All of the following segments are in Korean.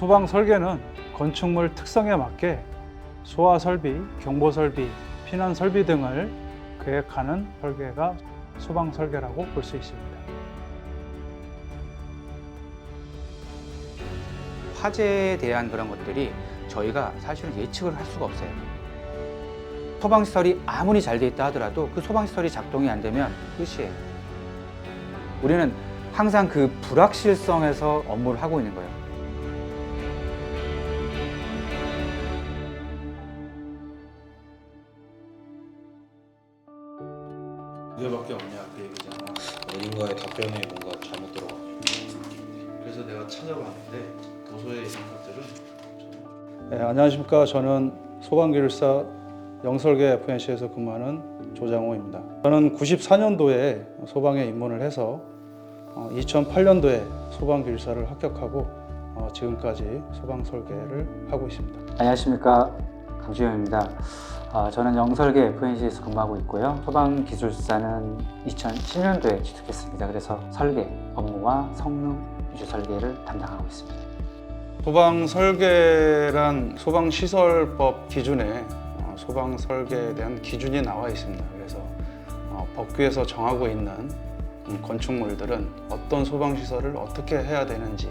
소방 설계는 건축물 특성에 맞게 소화 설비, 경보 설비, 피난 설비 등을 계획하는 설계가 소방 설계라고 볼 수 있습니다. 화재에 대한 그런 것들이 저희가 사실은 예측을 할 수가 없어요. 소방시설이 아무리 잘 돼 있다 하더라도 그 소방시설이 작동이 안 되면 끝이에요. 우리는 항상 그 불확실성에서 업무를 하고 있는 거예요. 그게밖에 없냐 그 얘기잖아. 어딘가에 답변에 뭔가 잘못 들어갔네. 그래서 내가 찾아봤는데 도서에 있는 것들은 네, 안녕하십니까. 저는 소방기술사 영설계 FNC에서 근무하는 조장호입니다. 저는 94년도에 소방에 입문을 해서 2008년도에 소방기술사를 합격하고 어, 지금까지 소방 설계를 하고 있습니다. 안녕하십니까 강주영입니다. 아, 저는 영설계 FNC에서 근무하고 있고요. 소방기술사는 2010년도에 취득했습니다. 그래서 설계 업무와 성능 위주 설계를 담당하고 있습니다. 소방 설계란 소방 시설법 기준에 어, 소방 설계에 대한 기준이 나와 있습니다. 그래서 어, 법규에서 정하고 있는 음, 건축물들은 어떤 소방 시설을 어떻게 해야 되는지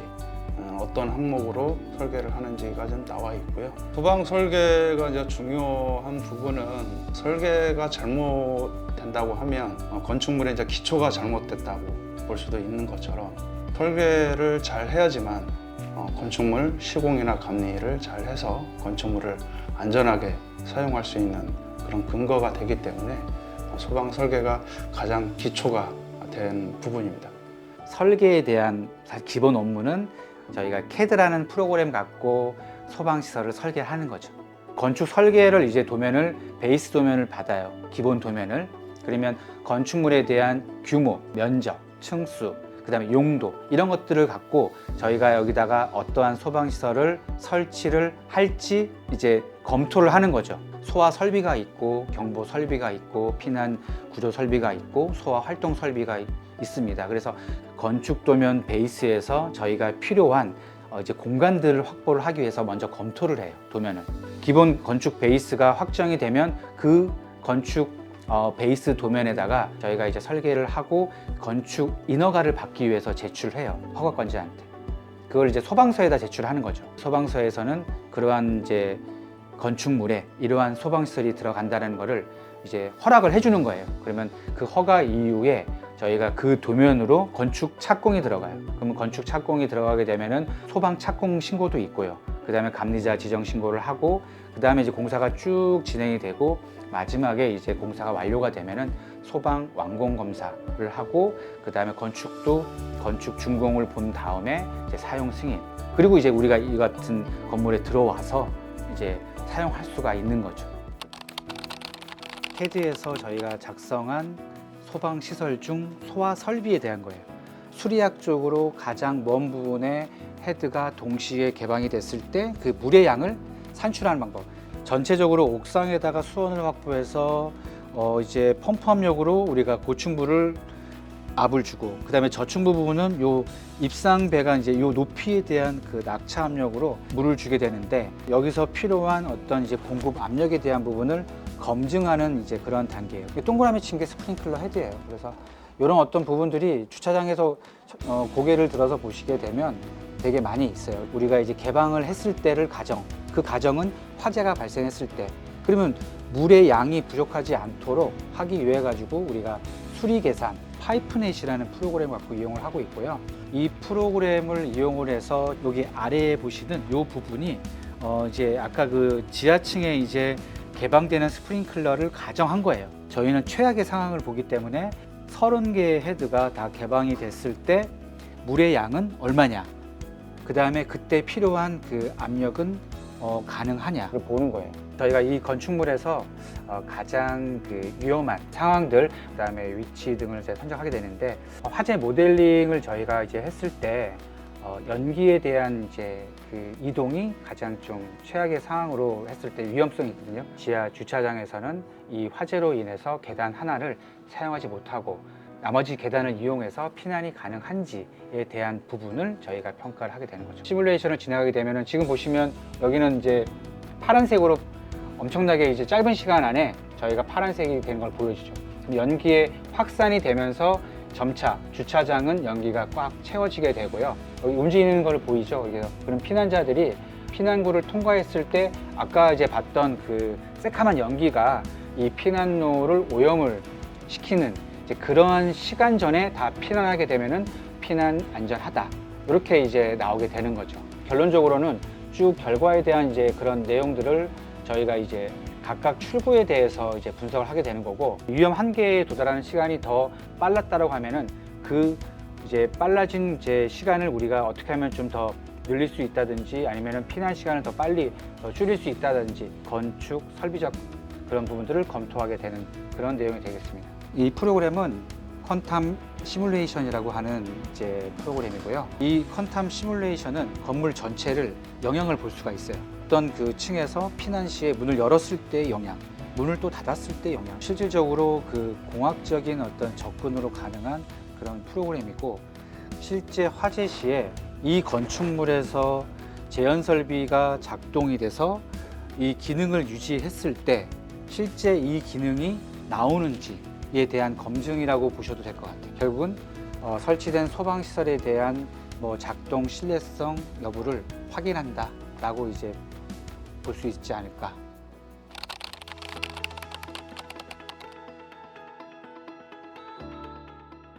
어, 어떤 항목으로 설계를 하는지가 좀 나와 있고요. 소방 설계가 이제 중요한 부분은 설계가 잘못된다고 하면 어, 건축물의 이제 기초가 잘못됐다고 볼 수도 있는 것처럼 설계를 잘 해야지만 어, 건축물 시공이나 감리를 잘 해서 건축물을 안전하게 사용할 수 있는 그런 근거가 되기 때문에 어, 소방 설계가 가장 기초가 된 부분입니다. 설계에 대한 기본 업무는 저희가 CAD라는 프로그램 갖고 소방 시설을 설계하는 거죠. 건축 설계를 이제 도면을 베이스 도면을 받아요. 기본 도면을. 그러면 건축물에 대한 규모, 면적, 층수, 그다음에 용도 이런 것들을 갖고 저희가 여기다가 어떠한 소방 시설을 설치를 할지 이제 검토를 하는 거죠. 소화 설비가 있고 경보 설비가 있고 피난 구조 설비가 있고 소화 활동 설비가 있- 있습니다. 그래서 건축 도면 베이스에서 저희가 필요한 어, 이제 공간들을 확보를 하기 위해서 먼저 검토를 해요. 도면을 기본 건축 베이스가 확정이 되면 그 건축 어, 베이스 도면에다가 저희가 이제 설계를 하고 건축 인허가를 받기 위해서 제출해요. 허가권자한테. 그걸 이제 소방서에다 제출하는 거죠. 소방서에서는 그러한 이제 건축물에 이러한 소방시설이 들어간다는 거를 이제 허락을 해주는 거예요. 그러면 그 허가 이후에 저희가 그 도면으로 건축 착공이 들어가요. 그러면 건축 착공이 들어가게 되면은 소방 착공 신고도 있고요. 그 다음에 감리자 지정 신고를 하고 그 다음에 이제 공사가 쭉 진행이 되고 마지막에 이제 공사가 완료가 되면은 소방 완공 검사를 하고 그 다음에 건축도 건축 준공을 본 다음에 이제 사용 승인 그리고 이제 우리가 이 같은 건물에 들어와서 이제 사용할 수가 있는 거죠. 캐드에서 저희가 작성한 소방 시설 중 소화 설비에 대한 거예요. 수리학 쪽으로 가장 먼 부분에 헤드가 동시에 개방이 됐을 때 그 물의 양을 산출하는 방법. 전체적으로 옥상에다가 수온을 확보해서 어 이제 펌프 압력으로 우리가 고층부를 압을 주고 그다음에 저층부 부분은 요 입상 배가 이제 요 높이에 대한 그 낙차 압력으로 물을 주게 되는데 여기서 필요한 어떤 이제 공급 압력에 대한 부분을 검증하는 이제 그런 단계예요. 동그라미 친 게 스프링클러 헤드예요. 그래서 이런 어떤 부분들이 주차장에서 어, 고개를 들어서 보시게 되면 되게 많이 있어요. 우리가 이제 개방을 했을 때를 가정, 그 가정은 화재가 발생했을 때. 그러면 물의 양이 부족하지 않도록 하기 위해 가지고 우리가 수리 계산, 파이프넷이라는 프로그램 갖고 이용을 하고 있고요. 이 프로그램을 이용을 해서 여기 아래에 보시는 이 부분이 어 이제 아까 그 지하층에 이제 개방되는 스프링클러를 가정한 거예요. 저희는 최악의 상황을 보기 때문에 30개의 헤드가 다 개방이 됐을 때 물의 양은 얼마냐. 그 다음에 그때 필요한 그 압력은 어, 가능하냐 를 보는 거예요. 저희가 이 건축물에서 어, 가장 그 위험한 상황들, 그 다음에 위치 등을 이제 선정하게 되는데 어, 화재 모델링을 저희가 이제 했을 때 어, 연기에 대한 이제 그 이동이 가장 좀 최악의 상황으로 했을 때 위험성이 있거든요. 지하 주차장에서는 이 화재로 인해서 계단 하나를 사용하지 못하고 나머지 계단을 이용해서 피난이 가능한지에 대한 부분을 저희가 평가를 하게 되는 거죠. 시뮬레이션을 진행하게 되면은 지금 보시면 여기는 이제 파란색으로 엄청나게 이제 짧은 시간 안에 저희가 파란색이 되는 걸 보여주죠. 연기에 확산이 되면서 점차 주차장은 연기가 꽉 채워지게 되고요. 여기 움직이는 걸 보이죠? 그래서 그런 피난자들이 피난구를 통과했을 때 아까 이제 봤던 그 새카만 연기가 이 피난로를 오염을 시키는 이제 그러한 시간 전에 다 피난하게 되면은 피난 안전하다 이렇게 이제 나오게 되는 거죠. 결론적으로는 쭉 결과에 대한 이제 그런 내용들을 저희가 이제 각각 출구에 대해서 이제 분석을 하게 되는 거고 위험 한계에 도달하는 시간이 더 빨랐다라고 하면은 그 이제 빨라진 이제 시간을 우리가 어떻게 하면 좀 더 늘릴 수 있다든지 아니면은 피난 시간을 더 빨리 더 줄일 수 있다든지 건축 설비적 그런 부분들을 검토하게 되는 그런 내용이 되겠습니다. 이 프로그램은 컨탐 시뮬레이션이라고 하는 이제 프로그램이고요. 이 컨탐 시뮬레이션은 건물 전체를 영향을 볼 수가 있어요. 어떤 그 층에서 피난 시에 문을 열었을 때 영향, 문을 또 닫았을 때 영향. 실질적으로 그 공학적인 어떤 접근으로 가능한 그런 프로그램이고 실제 화재 시에 이 건축물에서 재현 설비가 작동이 돼서 이 기능을 유지했을 때 실제 이 기능이 나오는지 에 대한 검증이라고 보셔도 될 것 같아요. 결국은 어, 설치된 소방 시설에 대한 뭐 작동 신뢰성 여부를 확인한다라고 이제 볼 수 있지 않을까.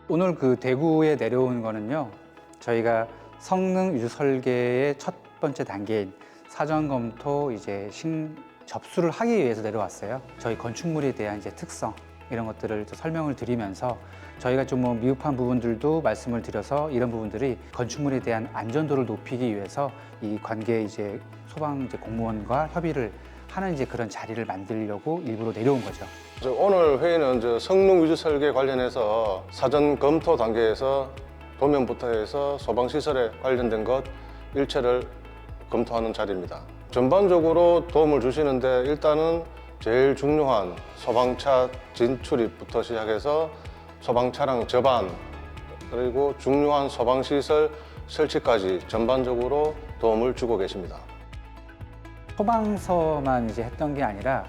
오늘 그 대구에 내려온 거는요. 저희가 성능 유주 설계의 첫 번째 단계인 사전 검토 이제 신 접수를 하기 위해서 내려왔어요. 저희 건축물에 대한 이제 특성 이런 것들을 또 설명을 드리면서 저희가 좀 뭐 미흡한 부분들도 말씀을 드려서 이런 부분들이 건축물에 대한 안전도를 높이기 위해서 이 관계 이제 소방 이제 공무원과 협의를 하는 이제 그런 자리를 만들려고 일부러 내려온 거죠. 저 오늘 회의는 저 성능 위주 설계 관련해서 사전 검토 단계에서 도면부터 해서 소방 시설에 관련된 것 일체를 검토하는 자리입니다. 전반적으로 도움을 주시는데 일단은 제일 중요한 소방차 진출입부터 시작해서 소방 차량 접안 그리고 중요한 소방 시설 설치까지 전반적으로 도움을 주고 계십니다. 소방서만 이제 했던 게 아니라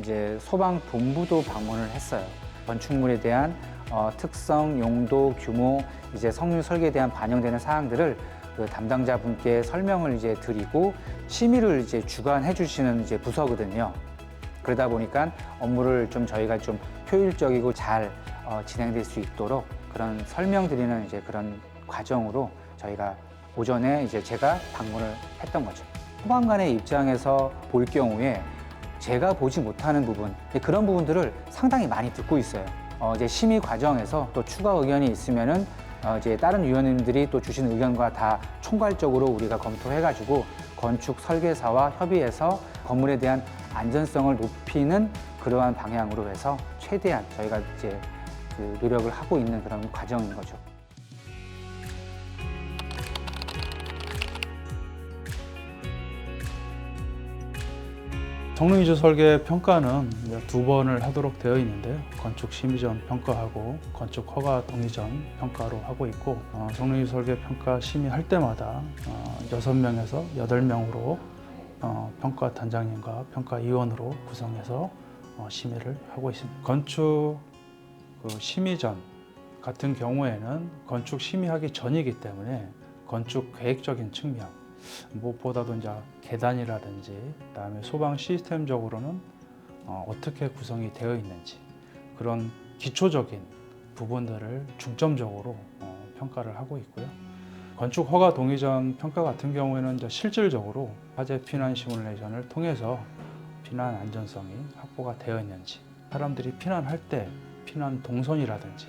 이제 소방 본부도 방문을 했어요. 건축물에 대한 어, 특성, 용도, 규모, 이제 성능 설계에 대한 반영되는 사항들을 그 담당자분께 설명을 이제 드리고 심의를 이제 주관해 주시는 이제 부서거든요. 그러다 보니까 업무를 좀 저희가 좀 효율적이고 잘 어, 진행될 수 있도록 그런 설명드리는 이제 그런 과정으로 저희가 오전에 이제 제가 방문을 했던 거죠. 소방관의 입장에서 볼 경우에 제가 보지 못하는 부분 그런 부분들을 상당히 많이 듣고 있어요. 어, 이제 심의 과정에서 또 추가 의견이 있으면은 어, 이제 다른 위원님들이 또 주신 의견과 다 총괄적으로 우리가 검토해가지고 건축 설계사와 협의해서 건물에 대한 안전성을 높이는 그러한 방향으로 해서 최대한 저희가 이제 그 노력을 하고 있는 그런 과정인 거죠. 성능 위주 설계 평가는 두 번을 하도록 되어 있는데요. 건축 심의 전 평가하고 건축 허가 동의 전 평가로 하고 있고 어, 성능 위주 설계 평가 심의할 때마다 어, 6명에서 8명으로 어, 평가 단장님과 평가 위원으로 구성해서 어, 심의를 하고 있습니다. 건축 그 심의 전 같은 경우에는 건축 심의하기 전이기 때문에 건축 계획적인 측면 무엇보다도 이제 계단이라든지 그다음에 소방 시스템적으로는 어, 어떻게 구성이 되어 있는지 그런 기초적인 부분들을 중점적으로 어, 평가를 하고 있고요. 건축 허가 동의 전 평가 같은 경우에는 실질적으로 화재 피난 시뮬레이션을 통해서 피난 안전성이 확보가 되어 있는지 사람들이 피난할 때 피난 동선이라든지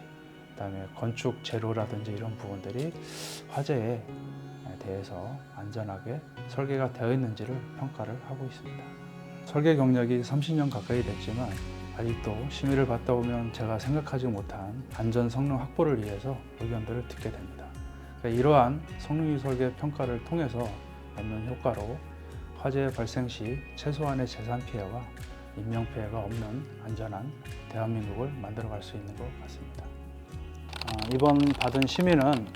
그다음에 건축 재료라든지 이런 부분들이 화재에 대해서 안전하게 설계가 되어 있는지를 평가를 하고 있습니다. 설계 경력이 30년 가까이 됐지만 아직도 심의를 받다 보면 제가 생각하지 못한 안전 성능 확보를 위해서 의견들을 듣게 됩니다. 이러한 성능유 설계 평가를 통해서 얻는 효과로 화재 발생 시 최소한의 재산 피해와 인명 피해가 없는 안전한 대한민국을 만들어갈 수 있는 것 같습니다. 이번 받은 심의는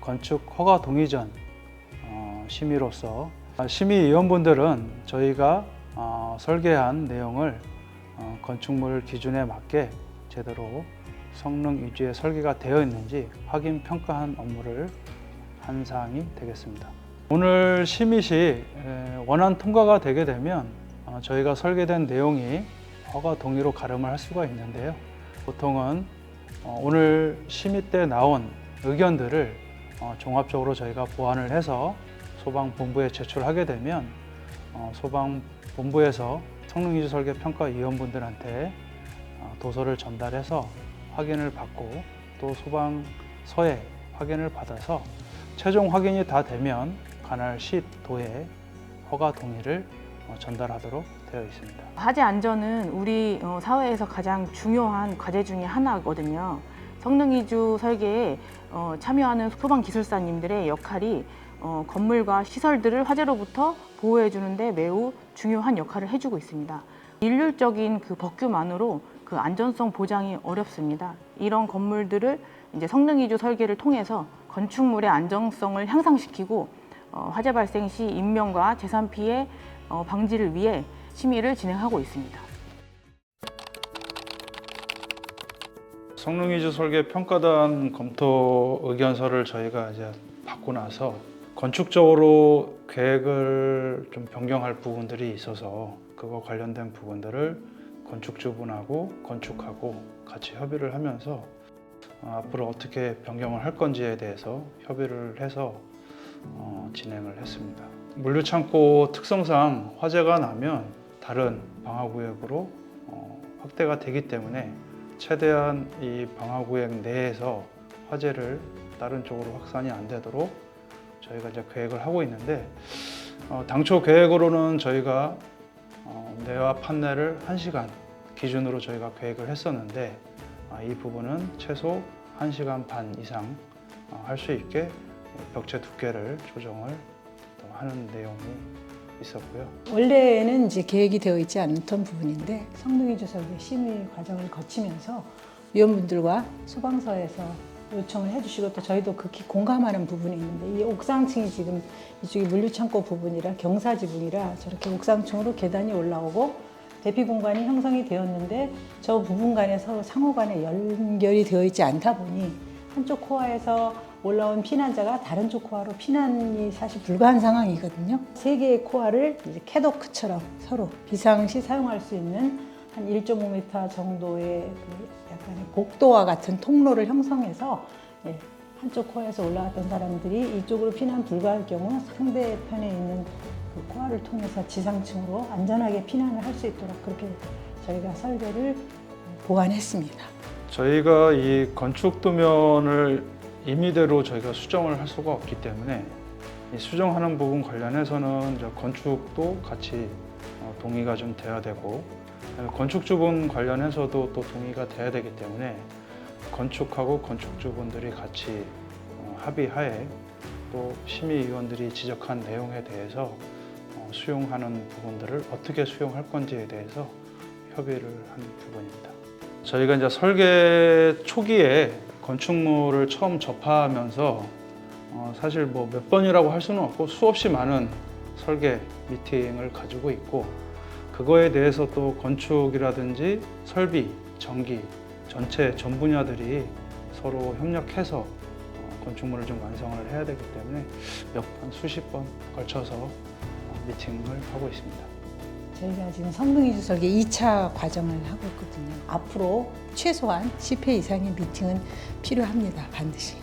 건축 허가 동의 전 어, 심의로서 아, 심의위원분들은 저희가 어, 설계한 내용을 어, 건축물 기준에 맞게 제대로 성능 위주의 설계가 되어 있는지 확인 평가한 업무를 한 사항이 되겠습니다. 오늘 심의 시 에, 원안 통과가 되게 되면 어, 저희가 설계된 내용이 허가 동의로 가름을 할 수가 있는데요. 보통은 어, 오늘 심의 때 나온 의견들을 어, 종합적으로 저희가 보완을 해서 소방본부에 제출하게 되면 어, 소방본부에서 성능위주 설계 평가 위원분들한테 어, 도서를 전달해서 확인을 받고 또 소방서에 확인을 받아서 최종 확인이 다 되면 관할 시 도에 허가 동의를 어, 전달하도록 되어 있습니다. 화재 안전은 우리 어, 사회에서 가장 중요한 과제 중에 하나거든요. 성능 위주 설계에 어, 참여하는 소방 기술사님들의 역할이 어, 건물과 시설들을 화재로부터 보호해 주는데 매우 중요한 역할을 해주고 있습니다. 일률적인 그 법규만으로 그 안전성 보장이 어렵습니다. 이런 건물들을 이제 성능 위주 설계를 통해서 건축물의 안정성을 향상시키고 어, 화재 발생 시 인명과 재산 피해 어, 방지를 위해 심의를 진행하고 있습니다. 성능 위주 설계 평가단 검토 의견서를 저희가 이제 받고 나서 건축적으로 계획을 좀 변경할 부분들이 있어서 그거 관련된 부분들을 건축주분하고 건축하고 같이 협의를 하면서 어, 앞으로 어떻게 변경을 할 건지에 대해서 협의를 해서 어, 진행을 했습니다. 물류창고 특성상 화재가 나면 다른 방화구역으로 어, 확대가 되기 때문에 최대한 이 방화구역 내에서 화재를 다른 쪽으로 확산이 안 되도록 저희가 이제 계획을 하고 있는데 어, 당초 계획으로는 저희가 어, 내와 판넬을 1시간 기준으로 저희가 계획을 했었는데 아, 이 부분은 최소 1시간 반 이상 어, 할수 있게 벽체 두께를 조정을 또 하는 내용이 있었고요. 원래는 이제 계획이 되어 있지 않던 부분인데 성능위 주설계 심의 과정을 거치면서 위원분들과 소방서에서 요청을 해주시고 또 저희도 극히 공감하는 부분이 있는데 이 옥상층이 지금 이쪽이 물류창고 부분이라 경사 지붕이라 저렇게 옥상층으로 계단이 올라오고 대피 공간이 형성이 되었는데 저 부분 간에 서로 상호 간에 연결이 되어 있지 않다 보니 한쪽 코어에서 올라온 피난자가 다른 쪽 코어로 피난이 사실 불가한 상황이거든요. 세 개의 코어를 이제 캐도크처럼 서로 비상시 사용할 수 있는 한 1.5m 정도의 그 약간의 복도와 같은 통로를 형성해서 예, 한쪽 코어에서 올라왔던 사람들이 이쪽으로 피난 불가할 경우 상대편에 있는 그 코어를 통해서 지상층으로 안전하게 피난을 할 수 있도록 그렇게 저희가 설계를 보완했습니다. 저희가 이 건축 도면을 임의대로 저희가 수정을 할 수가 없기 때문에 이 수정하는 부분 관련해서는 건축도 같이 어, 동의가 좀 돼야 되고 건축주분 관련해서도 또 동의가 돼야 되기 때문에 건축하고 건축주분들이 같이 어, 합의하에 또 심의위원들이 지적한 내용에 대해서 어, 수용하는 부분들을 어떻게 수용할 건지에 대해서 협의를 한 부분입니다. 저희가 이제 설계 초기에 건축물을 처음 접하면서 어, 사실 뭐 몇 번이라고 할 수는 없고 수없이 많은 설계 미팅을 가지고 있고 그거에 대해서 또 건축이라든지 설비, 전기 전체 전 분야들이 서로 협력해서 어, 건축물을 좀 완성을 해야 되기 때문에 몇 번, 수십 번 걸쳐서 어, 미팅을 하고 있습니다. 저희가 지금 성능이주 설계 2차 과정을 하고 있거든요. 앞으로 최소한 10회 이상의 미팅은 필요합니다. 반드시.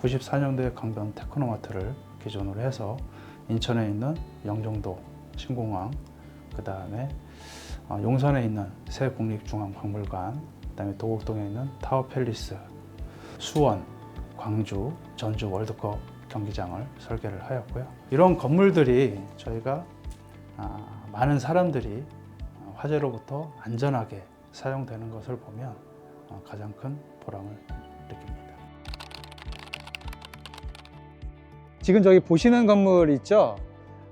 94년도에 강변 테크노마트를 기준으로 해서 인천에 있는 영종도 신공항, 그 다음에 용산에 있는 새 국립중앙박물관, 그 다음에 도곡동에 있는 타워 팰리스, 수원, 광주, 전주 월드컵 경기장을 설계를 하였고요. 이런 건물들이 저희가 아, 많은 사람들이 어, 화재로부터 안전하게 사용되는 것을 보면 어, 가장 큰 보람을 느낍니다. 지금 저기 보시는 건물 있죠?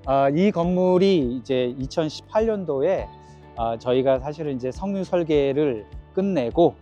아, 이 건물이 이제 2018년도에 아, 저희가 사실은 이제 성유 설계를 끝내고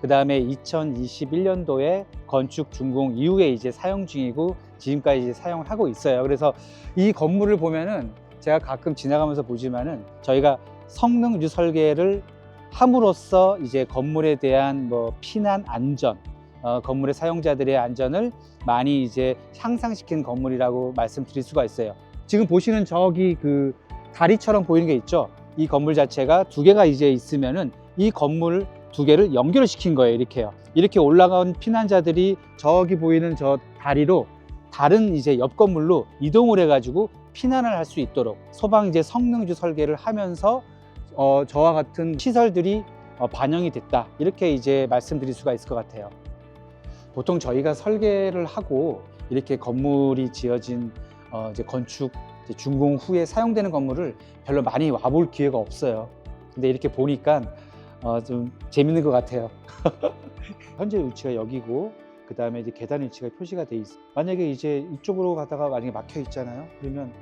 그 다음에 2021년도에 건축 준공 이후에 이제 사용 중이고 지금까지 이제 사용을 하고 있어요. 그래서 이 건물을 보면은 제가 가끔 지나가면서 보지만은 저희가 성능 유지 설계를 함으로써 이제 건물에 대한 뭐 피난 안전, 어, 건물의 사용자들의 안전을 많이 이제 향상시킨 건물이라고 말씀드릴 수가 있어요. 지금 보시는 저기 그 다리처럼 보이는 게 있죠. 이 건물 자체가 두 개가 이제 있으면은 이 건물 두 개를 연결을 시킨 거예요. 이렇게요. 이렇게 올라간 피난자들이 저기 보이는 저 다리로 다른 이제 옆 건물로 이동을 해가지고 피난을 할 수 있도록 소방 이제 성능주 설계를 하면서 어, 저와 같은 시설들이 어, 반영이 됐다 이렇게 이제 말씀드릴 수가 있을 것 같아요. 보통 저희가 설계를 하고 이렇게 건물이 지어진 어, 이제 건축 이제 준공 후에 사용되는 건물을 별로 많이 와볼 기회가 없어요. 근데 이렇게 보니까 어, 좀 재밌는 것 같아요. 현재 위치가 여기고 그 다음에 이제 계단 위치가 표시가 돼 있어. 만약에 이제 이쪽으로 가다가 만약에 막혀 있잖아요. 그러면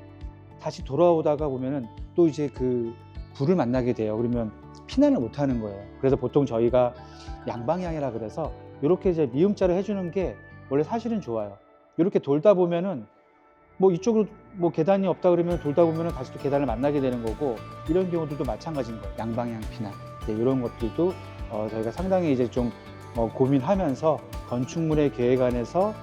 다시 돌아오다가 보면은 또 이제 그 불을 만나게 돼요. 그러면 피난을 못 하는 거예요. 그래서 보통 저희가 양방향이라 그래서 이렇게 이제 미음자를 해주는 게 원래 사실은 좋아요. 이렇게 돌다 보면은 뭐 이쪽으로 뭐 계단이 없다 그러면 돌다 보면은 다시 또 계단을 만나게 되는 거고 이런 경우들도 마찬가지인 거예요. 양방향 피난. 네, 이런 것들도 어, 저희가 상당히 이제 좀 어, 고민하면서 건축물의 계획안에서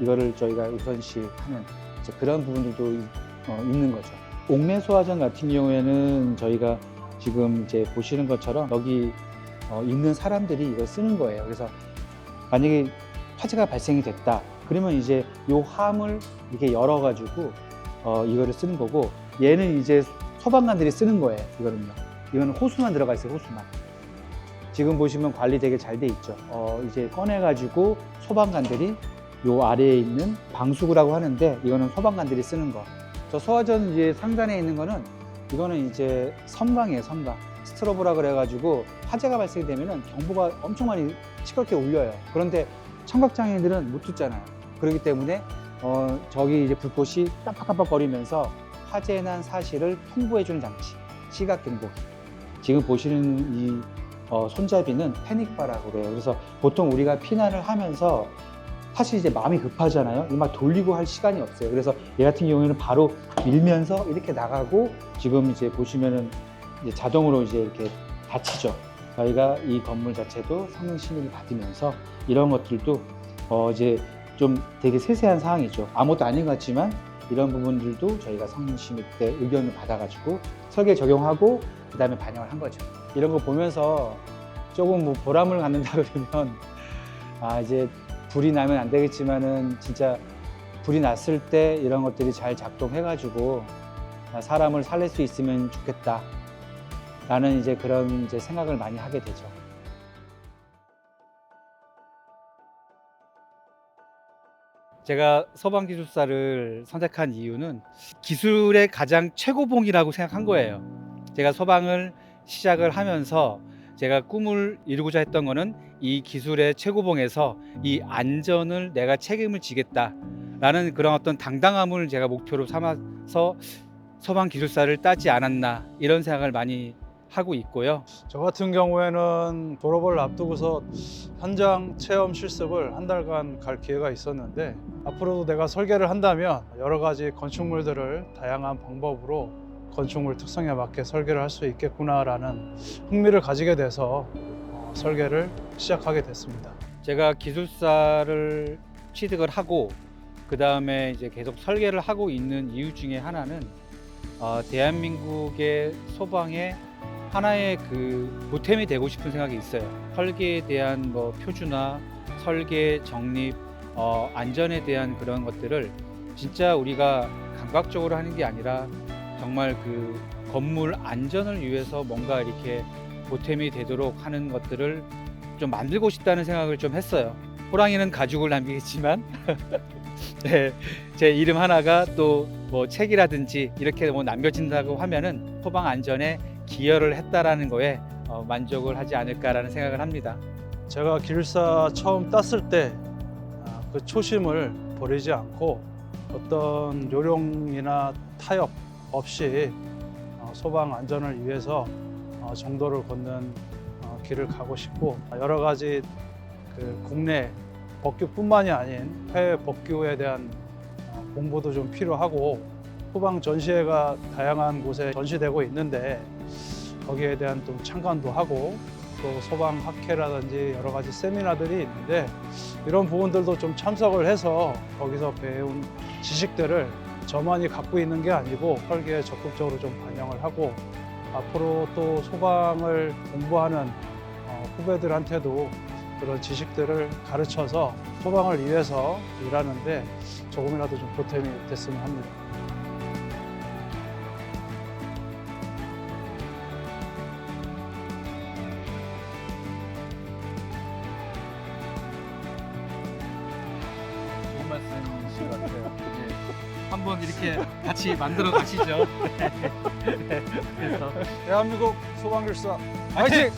이거를 저희가 우선시하는 이제 그런 부분들도 이- 어, 있는 거죠. 옥내 소화전 같은 경우에는 저희가 지금 이제 보시는 것처럼 여기 어, 있는 사람들이 이걸 쓰는 거예요. 그래서 만약에 화재가 발생이 됐다. 그러면 이제 요 함을 이렇게 열어가지고 어, 이거를 쓰는 거고 얘는 이제 소방관들이 쓰는 거예요. 이거는요. 이거는 호수만 들어가 있어요. 호수만. 지금 보시면 관리 되게 잘 돼 있죠. 어, 이제 꺼내가지고 소방관들이 요 아래에 있는 방수구라고 하는데 이거는 소방관들이 쓰는 거. 저 소화전 이제 상단에 있는 거는 이거는 이제 섬광이에요, 섬광. 스트로보라 그래가지고 화재가 발생되면은 경보가 엄청 많이 시끄럽게 울려요. 그런데 청각장애인들은 못 듣잖아요. 그렇기 때문에 어, 저기 이제 불꽃이 깜빡깜빡거리면서 화재에 난 사실을 통보해주는 장치, 시각 경보기. 지금 보시는 이 어, 손잡이는 패닉바라고 그래요. 그래서 보통 우리가 피난을 하면서 사실 이제 마음이 급하잖아요. 이 막 돌리고 할 시간이 없어요. 그래서 얘 같은 경우에는 바로 밀면서 이렇게 나가고 지금 이제 보시면은 이제 자동으로 이제 이렇게 닫히죠. 저희가 이 건물 자체도 성능 심의를 받으면서 이런 것들도 어 이제 좀 되게 세세한 사항이죠. 아무것도 아닌 것 같지만 이런 부분들도 저희가 성능 심의 때 의견을 받아가지고 설계 적용하고 그 다음에 반영을 한 거죠. 이런 거 보면서 조금 뭐 보람을 갖는다 그러면 아 이제 불이 나면 안 되겠지만은 진짜 불이 났을 때 이런 것들이 잘 작동해가지고 아, 사람을 살릴 수 있으면 좋겠다. 라는 이제 그런 이제 생각을 많이 하게 되죠. 제가 소방기술사를 선택한 이유는 기술의 가장 최고봉이라고 생각한 거예요. 제가 소방을 시작을 하면서 제가 꿈을 이루고자 했던 거는 이 기술의 최고봉에서 이 안전을 내가 책임을 지겠다라는 그런 어떤 당당함을 제가 목표로 삼아서 소방 기술사를 따지 않았나 이런 생각을 많이 하고 있고요. 저 같은 경우에는 졸업을 앞두고서 현장 체험 실습을 한 달간 갈 기회가 있었는데 앞으로도 내가 설계를 한다면 여러 가지 건축물들을 다양한 방법으로 건축물 특성에 맞게 설계를 할 수 있겠구나라는 흥미를 가지게 돼서 어, 설계를 시작하게 됐습니다. 제가 기술사를 취득을 하고 그 다음에 이제 계속 설계를 하고 있는 이유 중에 하나는 어, 대한민국의 소방의 하나의 그 보탬이 되고 싶은 생각이 있어요. 설계에 대한 뭐 표준화, 설계 정립, 어, 안전에 대한 그런 것들을 진짜 우리가 감각적으로 하는 게 아니라 정말 그 건물 안전을 위해서 뭔가 이렇게 보탬이 되도록 하는 것들을 좀 만들고 싶다는 생각을 좀 했어요. 호랑이는 가죽을 남기겠지만 네, 제 이름 하나가 또 뭐 책이라든지 이렇게 뭐 남겨진다고 하면은 소방 안전에 기여를 했다라는 거에 어, 만족을 하지 않을까라는 생각을 합니다. 제가 기술사 처음 땄을 때 그 초심을 버리지 않고 어떤 요령이나 타협 없이 어, 소방 안전을 위해서 어, 정도를 걷는 어, 길을 가고 싶고 여러 가지 그 국내 법규뿐만이 아닌 해외 법규에 대한 어, 공부도 좀 필요하고 소방 전시회가 다양한 곳에 전시되고 있는데 거기에 대한 또 참관도 하고 또 소방 학회라든지 여러 가지 세미나들이 있는데 이런 부분들도 좀 참석을 해서 거기서 배운 지식들을 저만이 갖고 있는 게 아니고 설계에 적극적으로 좀 반영을 하고 앞으로 또 소방을 공부하는 어, 후배들한테도 그런 지식들을 가르쳐서 소방을 위해서 일하는데 조금이라도 좀 보탬이 됐으면 합니다. 같이 만들어 가시죠. 네. 그래서 대한민국 소방결사 화이팅!